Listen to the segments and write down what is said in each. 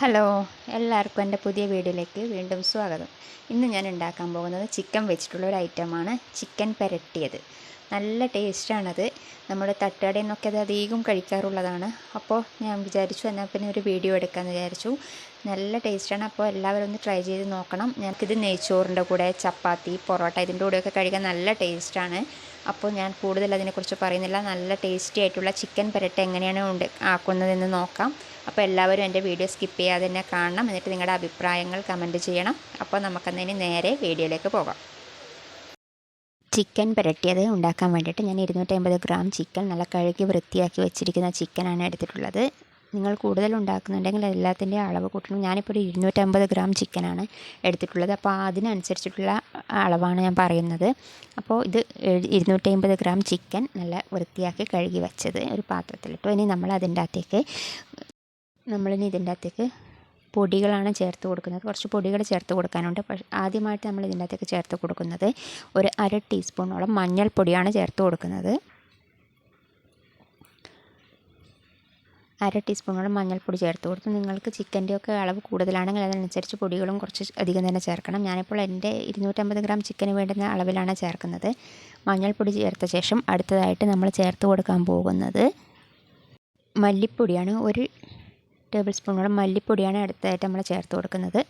Hello എല്ലാവർക്കും എന്റെ പുതിയ വീഡിയോയിലേക്ക് വീണ്ടും സ്വാഗതം. ഇന്ന് ഞാൻ ഉണ്ടാക്കാൻ പോകുന്നത് ചിക്കൻ വെച്ചിട്ടുള്ള ഒരു ഐറ്റമാണ് ചിക്കൻ പെരട്ടിയത്. നല്ല ടേസ്റ്റാണത്. നമ്മുടെ തട്ടുകടയിൽ നിന്നൊക്കെ അത് അധികം കഴിക്കാറുള്ളതാണ്. അപ്പോൾ ഞാൻ വിചാരിച്ചു എന്നാൽ പിന്നെ ഒരു വീഡിയോ എടുക്കാമെന്ന് വിചാരിച്ചു. നല്ല ടേസ്റ്റാണ്. അപ്പോൾ എല്ലാവരും ഒന്ന് ട്രൈ ചെയ്ത് നോക്കണം. ഞങ്ങൾക്കിത് നെയ്ച്ചോറിന്റെ കൂടെ ചപ്പാത്തി പൊറോട്ട ഇതിന്റെ കൂടെയൊക്കെ കഴിക്കാൻ നല്ല ടേസ്റ്റാണ്. അപ്പോൾ ഞാൻ കൂടുതൽ അതിനെക്കുറിച്ച് പറയുന്നില്ല. നല്ല ടേസ്റ്റി ആയിട്ടുള്ള ചിക്കൻ പെരട്ട എങ്ങനെയാണ് ഉണ്ട് ആക്കുന്നതെന്ന് നോക്കാം. അപ്പോൾ എല്ലാവരും എന്റെ വീഡിയോ സ്കിപ്പ് ചെയ്യാതെ തന്നെ കാണണം. എന്നിട്ട് നിങ്ങളുടെ അഭിപ്രായങ്ങൾ കമന്റ് ചെയ്യണം. അപ്പോൾ നമുക്കന്നതിന് നേരെ വീഡിയോയിലേക്ക് പോകാം. ചിക്കൻ പുരട്ടിയത് ഉണ്ടാക്കാൻ വേണ്ടിയിട്ട് ഞാൻ ഇരുന്നൂറ്റമ്പത് ഗ്രാം ചിക്കൻ നല്ല കഴുകി വൃത്തിയാക്കി വെച്ചിരിക്കുന്ന ചിക്കനാണ് എടുത്തിട്ടുള്ളത്. നിങ്ങൾ കൂടുതൽ ഉണ്ടാക്കുന്നുണ്ടെങ്കിൽ എല്ലാത്തിന്റെയും അളവ് കൂട്ടണം. ഞാനിപ്പോൾ ഒരു ഇരുന്നൂറ്റമ്പത് ഗ്രാം ചിക്കനാണ് എടുത്തിട്ടുള്ളത്. അപ്പോൾ അതിനനുസരിച്ചിട്ടുള്ള അളവാണ് ഞാൻ പറയുന്നത്. അപ്പോൾ ഇത് ഇരുന്നൂറ്റമ്പത് ഗ്രാം ചിക്കൻ നല്ല വൃത്തിയാക്കി കഴുകി വെച്ചത് ഒരു പാത്രത്തിലിട്ടു. ഇനി നമ്മൾ അതിന്റെ അകത്തേക്ക് നമ്മളിനി ഇതിന്റെ അകത്തേക്ക് പൊടികളാണ് ചേർത്ത് കൊടുക്കുന്നത്. കുറച്ച് പൊടികൾ ചേർത്ത് കൊടുക്കാനുണ്ട്. ആദ്യമായിട്ട് നമ്മൾ ഇതിന്റെ അകത്തേക്ക് ചേർത്ത് കൊടുക്കുന്നത് ഒരു അര ടീസ്പൂണോളം മഞ്ഞൾപ്പൊടിയാണ് ചേർത്ത് കൊടുക്കുന്നത്. അര ടീസ്പൂണോളം മഞ്ഞൾപ്പൊടി ചേർത്ത് കൊടുത്തു നിങ്ങൾക്ക് ചിക്കന്റെയൊക്കെ അളവ് കൂടുതലാണെങ്കിൽ അതിനനുസരിച്ച് പൊടികളും കുറച്ച് അധികം തന്നെ ചേർക്കണം. ഞാനിപ്പോൾ എന്റെ ഇരുന്നൂറ്റമ്പത് ഗ്രാം ചിക്കന് വേണ്ടുന്ന അളവിലാണ് ചേർക്കുന്നത്. മഞ്ഞൾപ്പൊടി ചേർത്ത ശേഷം അടുത്തതായിട്ട് നമ്മൾ ചേർത്ത് കൊടുക്കാൻ പോകുന്നത് മല്ലിപ്പൊടിയാണ്. ഒരു ടേബിൾ സ്പൂണോളം മല്ലിപ്പൊടിയാണ് അടുത്തതായിട്ട് നമ്മൾ ചേർത്ത് കൊടുക്കുന്നത്.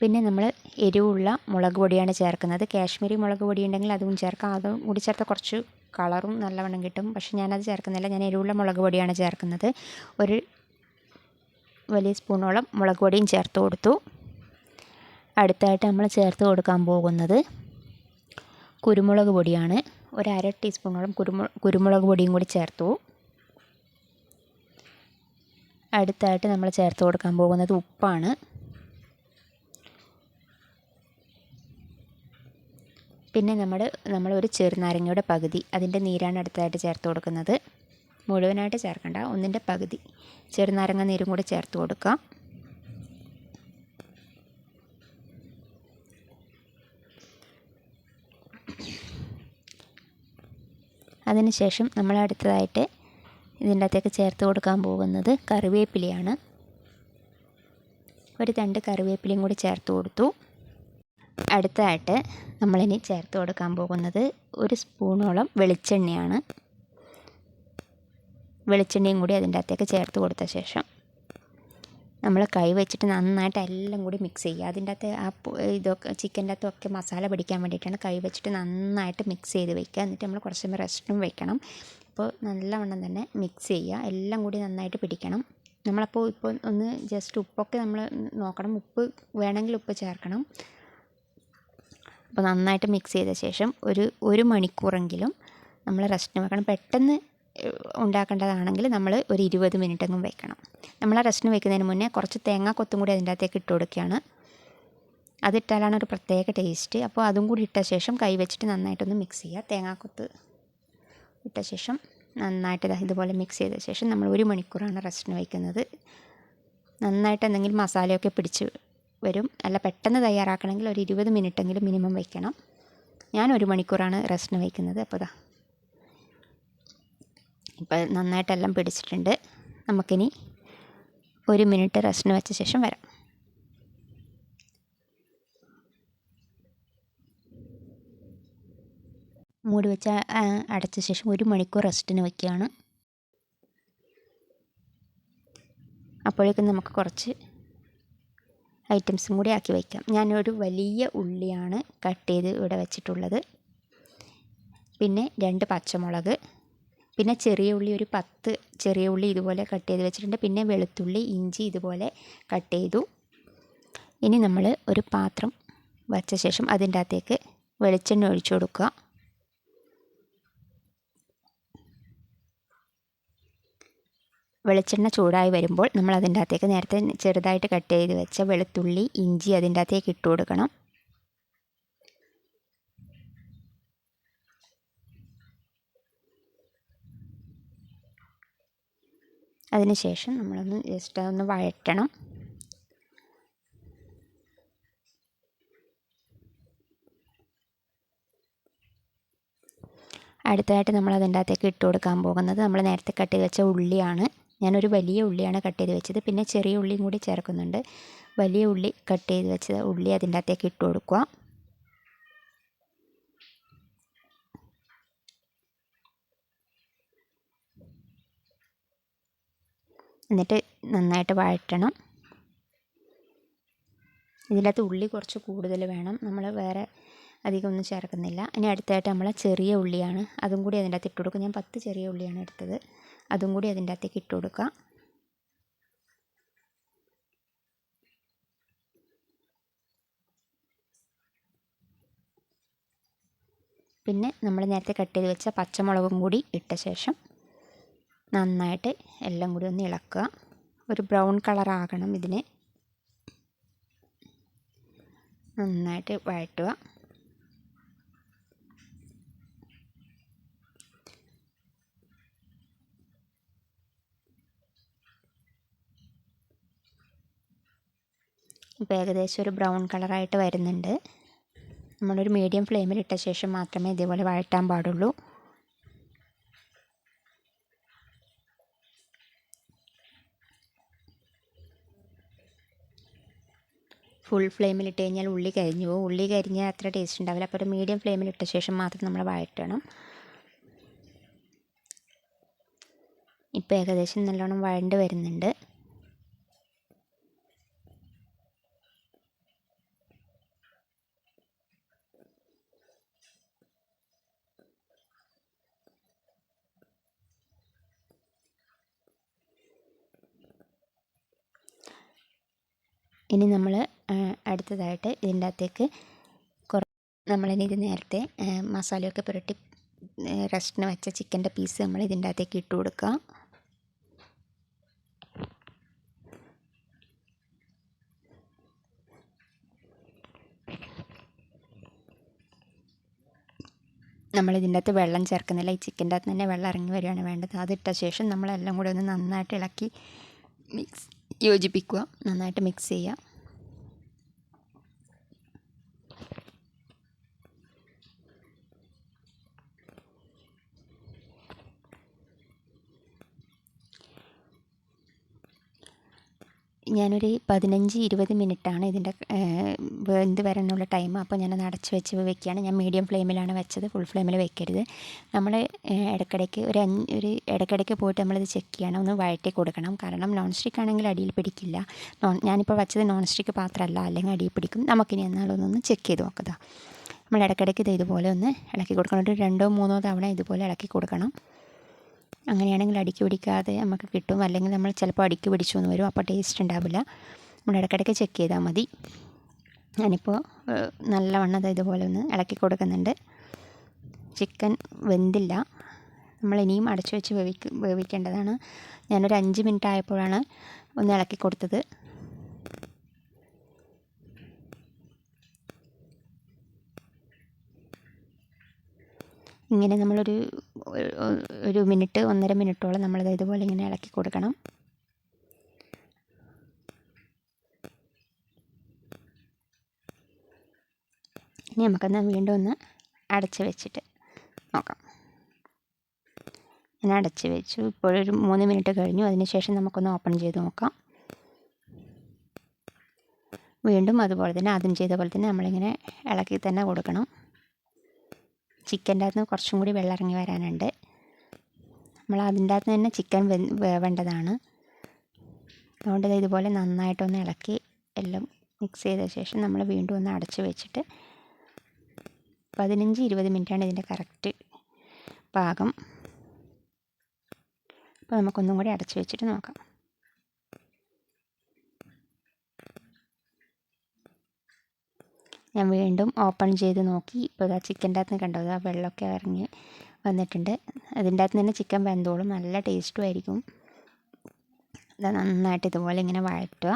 പിന്നെ നമ്മൾ എരിവുള്ള മുളക് പൊടിയാണ് ചേർക്കുന്നത്. കാശ്മീരി മുളക് പൊടി ഉണ്ടെങ്കിൽ അതും ചേർക്കാം. അതും കൂടി ചേർത്ത കുറച്ച് കളറും നല്ലവണ്ണം കിട്ടും. പക്ഷെ ഞാനത് ചേർക്കുന്നില്ല. ഞാൻ എരിവുള്ള മുളക് പൊടിയാണ് ചേർക്കുന്നത്. ഒരു വലിയ സ്പൂണോളം മുളക് പൊടിയും ചേർത്ത് കൊടുത്തു. അടുത്തായിട്ട് നമ്മൾ ചേർത്ത് കൊടുക്കാൻ പോകുന്നത് കുരുമുളക് പൊടിയാണ്. ഒരു അര ടീസ്പൂണോളം കുരുമു കുരുമുളക് പൊടിയും കൂടി ചേർത്തു. അടുത്തായിട്ട് നമ്മൾ ചേർത്ത് കൊടുക്കാൻ പോകുന്നത് ഉപ്പാണ്. പിന്നെ നമ്മൾ ഒരു ചെറുനാരങ്ങയുടെ പകുതി അതിന്റെ നീരാണ് അടുത്തതായിട്ട് ചേർത്ത് കൊടുക്കുന്നത്. മുഴുവനായിട്ട് ചേർക്കണ്ട ഒന്നിന്റെ പകുതി. ചെറുനാരങ്ങ നീരും കൂടി ചേർത്ത് കൊടുക്കാം അതിനുശേഷം നമ്മൾ അടുത്തതായിട്ട് ഇതിന്റെ അകത്തേക്ക് ചേർത്ത് കൊടുക്കാൻ പോകുന്നത് കറിവേപ്പിലയാണ്. ഒരു രണ്ട് കറിവേപ്പിലയും കൂടി ചേർത്ത് കൊടുത്തു. അടുത്തതായിട്ട് നമ്മളിനി ചേർത്ത് കൊടുക്കാൻ പോകുന്നത് ഒരു സ്പൂണോളം വെളിച്ചെണ്ണയാണ്. വെളിച്ചെണ്ണയും കൂടി അതിന്റെ അകത്തേക്ക് ചേർത്ത് കൊടുത്ത ശേഷം നമ്മൾ കൈ വെച്ചിട്ട് നന്നായിട്ട് എല്ലാം കൂടി മിക്സ് ചെയ്യുക. അതിന്റെ അകത്ത് ആ ഇതൊക്കെ ചിക്കന്റെ അകത്തൊക്കെ മസാല പിടിക്കാൻ വേണ്ടിയിട്ടാണ് കൈ വെച്ചിട്ട് നന്നായിട്ട് മിക്സ് ചെയ്ത് വെക്കുക. എന്നിട്ട് നമ്മൾ കുറച്ച് റെസ്റ്റും വെക്കണം. അപ്പോൾ നല്ലവണ്ണം തന്നെ മിക്സ് ചെയ്യുക. എല്ലാം കൂടി നന്നായിട്ട് പിടിക്കണം. നമ്മളപ്പോൾ ഇപ്പോൾ ഒന്ന് ജസ്റ്റ് ഉപ്പൊക്കെ നമ്മൾ നോക്കണം. ഉപ്പ് വേണമെങ്കിൽ ഉപ്പ് ചേർക്കണം. അപ്പോൾ നന്നായിട്ട് മിക്സ് ചെയ്ത ശേഷം ഒരു ഒരു മണിക്കൂറെങ്കിലും നമ്മൾ റെസ്റ്റിന് വെക്കണം. പെട്ടെന്ന് ഉണ്ടാക്കേണ്ടതാണെങ്കിൽ നമ്മൾ ഒരു ഇരുപത് മിനിറ്റെങ്കിലും വെക്കണം. നമ്മൾ ആ റെസ്റ്റിന് വെക്കുന്നതിന് മുന്നേ കുറച്ച് തേങ്ങാ കൊത്തും കൂടി അതിന്റെ അകത്തേക്ക് ഇട്ട് കൊടുക്കുകയാണ്. അതിട്ടാലാണ് ഒരു പ്രത്യേക ടേസ്റ്റ് അപ്പോൾ അതും കൂടി ഇട്ട ശേഷം കൈ വെച്ചിട്ട് നന്നായിട്ടൊന്ന് മിക്സ് ചെയ്യുക. തേങ്ങാക്കൊത്ത് ഇട്ട ശേഷം നന്നായിട്ട് ഇതുപോലെ മിക്സ് ചെയ്ത ശേഷം നമ്മൾ ഒരു മണിക്കൂറാണ് റെസ്റ്റിന് വയ്ക്കുന്നത് നന്നായിട്ട് എന്തെങ്കിലും മസാലയൊക്കെ പിടിച്ച് വരും. അല്ല പെട്ടെന്ന് തയ്യാറാക്കണമെങ്കിൽ ഒരു ഇരുപത് മിനിറ്റെങ്കിലും മിനിമം വയ്ക്കണം. ഞാൻ ഒരു മണിക്കൂറാണ് റെസ്റ്റിന് വയ്ക്കുന്നത്. അപ്പോൾ ഇതാ ഇപ്പോൾ നന്നായിട്ടെല്ലാം പിടിച്ചിട്ടുണ്ട്. നമുക്കിനി ഒരു മിനിറ്റ് റെസ്റ്റിന് വെച്ച ശേഷം വരാം. മൂടി വെച്ച അടച്ച ശേഷം ഒരു മണിക്കൂർ റെസ്റ്റിന് വയ്ക്കുകയാണ്. അപ്പോഴേക്കും നമുക്ക് കുറച്ച് ഐറ്റംസും കൂടി ആക്കി വയ്ക്കാം. ഞാനൊരു വലിയ ഉള്ളിയാണ് കട്ട് ചെയ്ത് ഇവിടെ വെച്ചിട്ടുള്ളത്. പിന്നെ രണ്ട് പച്ചമുളക് പിന്നെ ചെറിയ ഉള്ളി ഒരു പത്ത് ചെറിയ ഉള്ളി ഇതുപോലെ കട്ട് ചെയ്ത് വെച്ചിട്ടുണ്ട്. പിന്നെ വെളുത്തുള്ളി ഇഞ്ചി ഇതുപോലെ കട്ട് ചെയ്തു. ഇനി നമ്മൾ ഒരു പാത്രം വച്ച ശേഷം അതിന്റെ അകത്തേക്ക് വെളിച്ചെണ്ണ ഒഴിച്ചു കൊടുക്കുക. വെളിച്ചെണ്ണ ചൂടായി വരുമ്പോൾ നമ്മൾ അതിന്റെ അകത്തേക്ക് നേരത്തെ ചെറുതായിട്ട് കട്ട് ചെയ്ത് വെച്ച വെളുത്തുള്ളി ഇഞ്ചി അതിന്റെ അകത്തേക്ക് ഇട്ട് കൊടുക്കണം. അതിനുശേഷം നമ്മളൊന്ന് ജസ്റ്റ് ഒന്ന് വഴറ്റണം. അടുത്തതായിട്ട് നമ്മൾ അതിന്റെ അകത്തേക്ക് ഇട്ട് കൊടുക്കാൻ പോകുന്നത് നമ്മൾ നേരത്തെ കട്ട് ചെയ്ത് വെച്ച ഉള്ളിയാണ്. ഞാനൊരു വലിയ ഉള്ളിയാണ് കട്ട് ചെയ്ത് വെച്ചത്. പിന്നെ ചെറിയ ഉള്ളിയും കൂടി ചേർക്കുന്നുണ്ട്. വലിയ ഉള്ളി കട്ട് ചെയ്ത് വെച്ചത് ഉള്ളി അതിന്റെ അകത്തേക്ക് ഇട്ട് കൊടുക്കുക. എന്നിട്ട് നന്നായിട്ട് വഴറ്റണം. ഇതിനകത്ത് ഉള്ളി കുറച്ച് കൂടുതൽ വേണം. നമ്മൾ വേറെ അധികം ഒന്നും ചേർക്കുന്നില്ല. ഇനി അടുത്തായിട്ട് നമ്മൾ ചെറിയ ഉള്ളിയാണ്. അതും കൂടി അതിന്റെ അകത്ത് ഇട്ട് ഞാൻ പത്ത് ചെറിയ ഉള്ളിയാണ് എടുത്തത്. അതും കൂടി അതിന്റെ അകത്തേക്ക് ഇട്ട് കൊടുക്കുക. പിന്നെ നമ്മൾ നേരത്തെ കട്ട് ചെയ്ത് വെച്ച പച്ചമുളകും കൂടി ഇട്ട ശേഷം നന്നായിട്ട് എല്ലാം കൂടി ഒന്ന് ഇളക്കുക. ഒരു ബ്രൗൺ കളർ ഇതിന്. നന്നായിട്ട് വഴറ്റുക. ഇപ്പോൾ ഏകദേശം ഒരു ബ്രൗൺ കളറായിട്ട് വരുന്നുണ്ട്. നമ്മളൊരു മീഡിയം ഫ്ലെയിമിൽ ഇട്ട ശേഷം മാത്രമേ ഇതേപോലെ വഴറ്റാൻ പാടുള്ളൂ. ഫുൾ ഫ്ലെയിമിൽ ഇട്ട് കഴിഞ്ഞാൽ ഉള്ളി കരിഞ്ഞു പോകും. ഉള്ളി കരിഞ്ഞാൽ അത്ര ടേസ്റ്റ് ഉണ്ടാവില്ല. അപ്പോൾ ഒരു മീഡിയം ഫ്ലെയിമിൽ ഇട്ട ശേഷം മാത്രം നമ്മൾ വഴറ്റണം. ഇപ്പോൾ ഏകദേശം നല്ലോണം വഴണ്ട് വരുന്നുണ്ട്. ഇനി നമ്മൾ അടുത്തതായിട്ട് ഇതിന്റെ അകത്തേക്ക് നമ്മളിനി ഇത് നേരത്തെ മസാലയൊക്കെ പുരട്ടി റെസ്റ്റിന് വെച്ച ചിക്കന്റെ പീസ് നമ്മൾ ഇതിന്റെ അകത്തേക്ക് ഇട്ട് കൊടുക്കുക നമ്മൾ ഇതിന്റെ അകത്ത് വെള്ളം ചേർക്കുന്നില്ല. ഈ ചിക്കന്റെ അകത്ത് തന്നെ വെള്ളം ഇറങ്ങി വരികയാണ് വേണ്ടത്. അതിട്ട ശേഷം നമ്മളെല്ലാം കൂടി ഒന്ന് നന്നായിട്ട് ഇളക്കി മിക്സ് യോജിപ്പിക്കുക. നന്നായിട്ട് മിക്സ് ചെയ്യുക. ഞാനൊരു പതിനഞ്ച് ഇരുപത് മിനിറ്റാണ് ഇതിന്റെ വെന്ത് വരാനുള്ള ടൈം. അപ്പോൾ ഞാനത് അടച്ച് വെച്ച് വെക്കുകയാണ്. ഞാൻ മീഡിയം ഫ്ലെയിമിലാണ് വെച്ചത്. ഫുൾ ഫ്ലെയിമിൽ വെക്കരുത്. നമ്മൾ ഇടയ്ക്കിടയ്ക്ക് ഒരു ഒരു ഇടയ്ക്കിടയ്ക്ക് പോയിട്ട് നമ്മളിത് ചെക്ക് ചെയ്യണം. ഒന്ന് വഴറ്റി കൊടുക്കണം. കാരണം നോൺ സ്റ്റിക്ക് ആണെങ്കിൽ അടിയിൽ പിടിക്കില്ല. നോൺ ഞാനിപ്പോൾ വെച്ചത് നോൺ സ്റ്റിക്ക് പാത്രമല്ല അല്ലെങ്കിൽ അടിയിൽ പിടിക്കും. നമുക്കിനി എന്നാലൊന്നൊന്ന് ചെക്ക് ചെയ്ത് നോക്കുക നമ്മൾ ഇടയ്ക്കിടയ്ക്ക് ഇത് ഇതുപോലെ ഒന്ന് ഇളക്കി കൊടുക്കണം. ഒരു രണ്ടോ മൂന്നോ തവണ ഇതുപോലെ ഇളക്കി കൊടുക്കണം. അങ്ങനെയാണെങ്കിൽ അടിക്ക് പിടിക്കാതെ നമുക്ക് കിട്ടും. അല്ലെങ്കിൽ നമ്മൾ ചിലപ്പോൾ അടിക്ക് പിടിച്ചു എന്ന് വരും. അപ്പോൾ ടേസ്റ്റ് ഉണ്ടാവില്ല. നമ്മൾ ഇടയ്ക്കിടയ്ക്ക് ചെക്ക് ചെയ്താൽ മതി. ഞാനിപ്പോൾ നല്ലവണ്ണം അത് ഇതുപോലെ ഒന്ന് ഇളക്കി കൊടുക്കുന്നുണ്ട്. ചിക്കൻ വെന്തില്ല. നമ്മൾ ഇനിയും അടച്ചു വെച്ച് വേവിക്ക് വേവിക്കേണ്ടതാണ്. ഞാനൊരു അഞ്ച് മിനിറ്റ് ആയപ്പോഴാണ് ഒന്ന് ഇളക്കി കൊടുത്തത്. ഇങ്ങനെ നമ്മളൊരു ഒരു മിനിറ്റ് ഒന്നര മിനിറ്റോളം നമ്മളത് ഇതുപോലെ ഇങ്ങനെ ഇളക്കി കൊടുക്കണം. ഇനി നമുക്കൊന്ന് വീണ്ടും ഒന്ന് അടച്ച് വെച്ചിട്ട് നോക്കാം. ഞാൻ അടച്ച് വെച്ചു. ഇപ്പോഴൊരു മൂന്ന് മിനിറ്റ് കഴിഞ്ഞു. അതിനുശേഷം നമുക്കൊന്ന് ഓപ്പൺ ചെയ്ത് നോക്കാം. വീണ്ടും അതുപോലെ തന്നെ ആദ്യം ചെയ്ത പോലെ തന്നെ നമ്മളിങ്ങനെ ഇളക്കി തന്നെ കൊടുക്കണം. ചിക്കന്റെ അകത്ത് കുറച്ചും കൂടി വെള്ളം ഇറങ്ങി വരാനുണ്ട്. നമ്മൾ അതിന്റെ അകത്ത് തന്നെ ചിക്കൻ വേവേണ്ടതാണ് അതുകൊണ്ട് ഇതുപോലെ നന്നായിട്ടൊന്ന് ഇളക്കി എല്ലാം മിക്സ് ചെയ്ത ശേഷം നമ്മൾ വീണ്ടും ഒന്ന് അടച്ച് വെച്ചിട്ട് പതിനഞ്ച് ഇരുപത് മിനിറ്റാണ് ഇതിന്റെ കറക്റ്റ് പാകം. അപ്പോൾ നമുക്കൊന്നും കൂടി അടച്ച് വെച്ചിട്ട് നോക്കാം. ഞാൻ വീണ്ടും ഓപ്പൺ ചെയ്ത് നോക്കി. ഇപ്പോൾ ഇതാ ചിക്കന്റെ അകത്ത് കണ്ടോ? ആ വെള്ളമൊക്കെ ഇറങ്ങി വന്നിട്ടുണ്ട്. അതിന്റെ അകത്ത് തന്നെ ചിക്കൻ വെന്തോളും. നല്ല ടേസ്റ്റും ആയിരിക്കും. ഇത് നന്നായിട്ട് ഇതുപോലെ ഇങ്ങനെ വഴറ്റുക.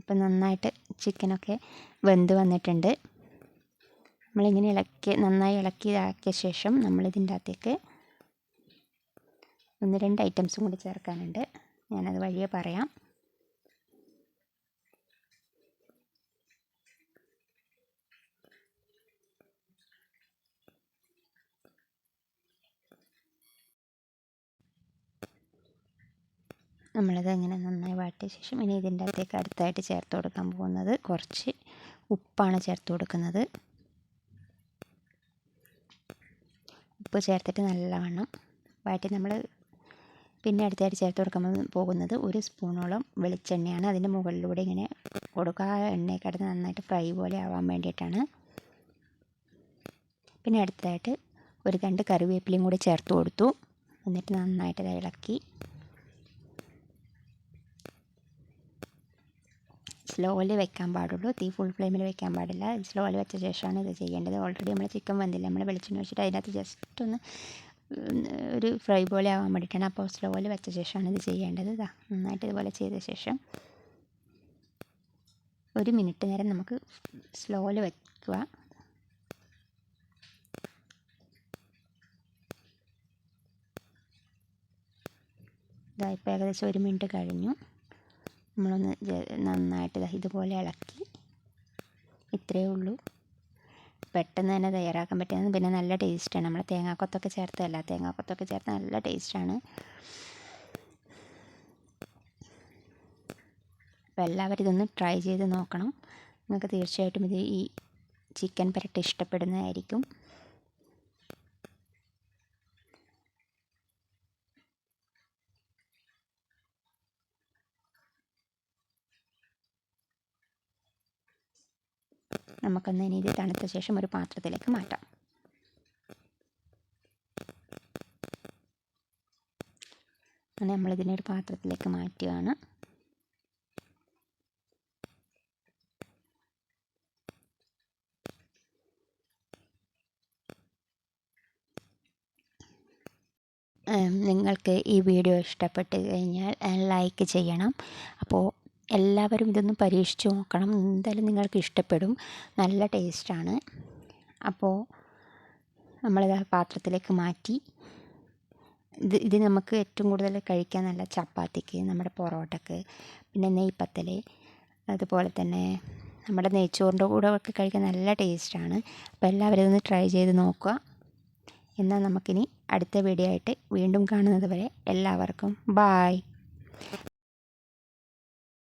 ഇപ്പം നന്നായിട്ട് ചിക്കനൊക്കെ വെന്ത് വന്നിട്ടുണ്ട്. നമ്മളിങ്ങനെ ഇളക്കി നന്നായി ഇളക്കിയതാക്കിയ ശേഷം നമ്മളിതിന്റെ അകത്തേക്ക് ഒന്ന് രണ്ട് ഐറ്റംസും കൂടി ചേർക്കാനുണ്ട്. ഞാനത് വഴിയെ പറയാം. നമ്മളത് അങ്ങനെ നന്നായി വാട്ടിയ ശേഷം ഇനി ഇതിന്റെ അകത്തേക്ക് അടുത്തായിട്ട് ചേർത്ത് കൊടുക്കാൻ പോകുന്നത് കുറച്ച് ഉപ്പാണ് ചേർത്ത് കൊടുക്കുന്നത്. ഉപ്പ് ചേർത്തിട്ട് നല്ലവണ്ണം വഴറ്റി നമ്മൾ പിന്നെ അടുത്തായിട്ട് ചേർത്ത് കൊടുക്കാൻ പോകുന്നത് ഒരു സ്പൂണോളം വെളിച്ചെണ്ണയാണ്. അതിന്റെ മുകളിലൂടെ ഇങ്ങനെ കൊടുക്കുക. ആ എണ്ണയെ കിടന്ന് നന്നായിട്ട് ഫ്രൈ പോലെ ആവാൻ വേണ്ടിയിട്ടാണ്. പിന്നെ അടുത്തതായിട്ട് ഒരു രണ്ട് കറിവേപ്പിലയും കൂടി ചേർത്ത് കൊടുത്തു. എന്നിട്ട് നന്നായിട്ട് ഇളക്കി. സ്ലോയിൽ വെക്കാൻ പാടുള്ളൂ. തീ ഫുൾ ഫ്ലെയിമിൽ വെക്കാൻ പാടില്ല. സ്ലോയിൽ വെച്ച ശേഷമാണ് ഇത് ചെയ്യേണ്ടത്. ഓൾറെഡി നമ്മൾ ചിക്കൻ വന്നില്ല? നമ്മൾ വെളിച്ചെണ്ണ വെച്ചിട്ട് അതിനകത്ത് ജസ്റ്റ് ഒന്ന് ഒരു ഫ്രൈ പോലെ ആവാൻ വേണ്ടിയിട്ടാണ് അപ്പോൾ സ്ലോയിൽ വെച്ച ശേഷമാണ് ഇത് ചെയ്യേണ്ടത്. ഇതാ നന്നായിട്ട് ഇതുപോലെ ചെയ്ത ശേഷം ഒരു മിനിറ്റ് നേരം നമുക്ക് സ്ലോയിൽ വയ്ക്കുക ഇതാ ഇപ്പോൾ ഏകദേശം ഒരു മിനിറ്റ് കഴിഞ്ഞു. നമ്മളൊന്ന് നന്നായിട്ട് ഇതുപോലെ ഇളക്കി. ഇത്രയേ ഉള്ളൂ. പെട്ടെന്ന് തന്നെ തയ്യാറാക്കാൻ പറ്റുന്നത് പിന്നെ നല്ല ടേസ്റ്റാണ് നമ്മൾ തേങ്ങാക്കൊത്തൊക്കെ ചേർത്തതല്ല? തേങ്ങാക്കൊത്തൊക്കെ ചേർത്ത് നല്ല ടേസ്റ്റാണ് അപ്പോൾ എല്ലാവരും ഇതൊന്ന് ട്രൈ ചെയ്ത് നോക്കണം. നിങ്ങൾക്ക് തീർച്ചയായിട്ടും ഇത് ഈ ചിക്കൻ പരട്ട് ഇഷ്ടപ്പെടുന്നതായിരിക്കും. നമുക്കൊന്ന് ഇനി ഇത് തണുത്ത ശേഷം ഒരു പാത്രത്തിലേക്ക് മാറ്റാം. അങ്ങനെ നമ്മളിതിനെ ഒരു പാത്രത്തിലേക്ക് മാറ്റുകയാണ് നിങ്ങൾക്ക് ഈ വീഡിയോ ഇഷ്ടപ്പെട്ട് കഴിഞ്ഞാൽ ലൈക്ക് ചെയ്യണം. അപ്പോൾ എല്ലാവരും ഇതൊന്ന് പരീക്ഷിച്ച് നോക്കണം. എന്തായാലും നിങ്ങൾക്ക് ഇഷ്ടപ്പെടും. നല്ല ടേസ്റ്റാണ് അപ്പോൾ നമ്മളിത് പാത്രത്തിലേക്ക് മാറ്റി. ഇത് ഇത് നമുക്ക് ഏറ്റവും കൂടുതൽ കഴിക്കാൻ നല്ല ചപ്പാത്തിക്ക് നമ്മുടെ പൊറോട്ടക്ക് പിന്നെ നെയ്പ്പത്തൽ അതുപോലെ തന്നെ നമ്മുടെ നെയ്ച്ചോറിന്റെ കൂടെ ഒക്കെ കഴിക്കാൻ നല്ല ടേസ്റ്റാണ് അപ്പോൾ എല്ലാവരും ഇതൊന്ന് ട്രൈ ചെയ്ത് നോക്കുക. എന്നാൽ നമുക്കിനി അടുത്ത വീഡിയോ ആയിട്ട് വീണ്ടും കാണുന്നത് വരെ എല്ലാവർക്കും ബായ്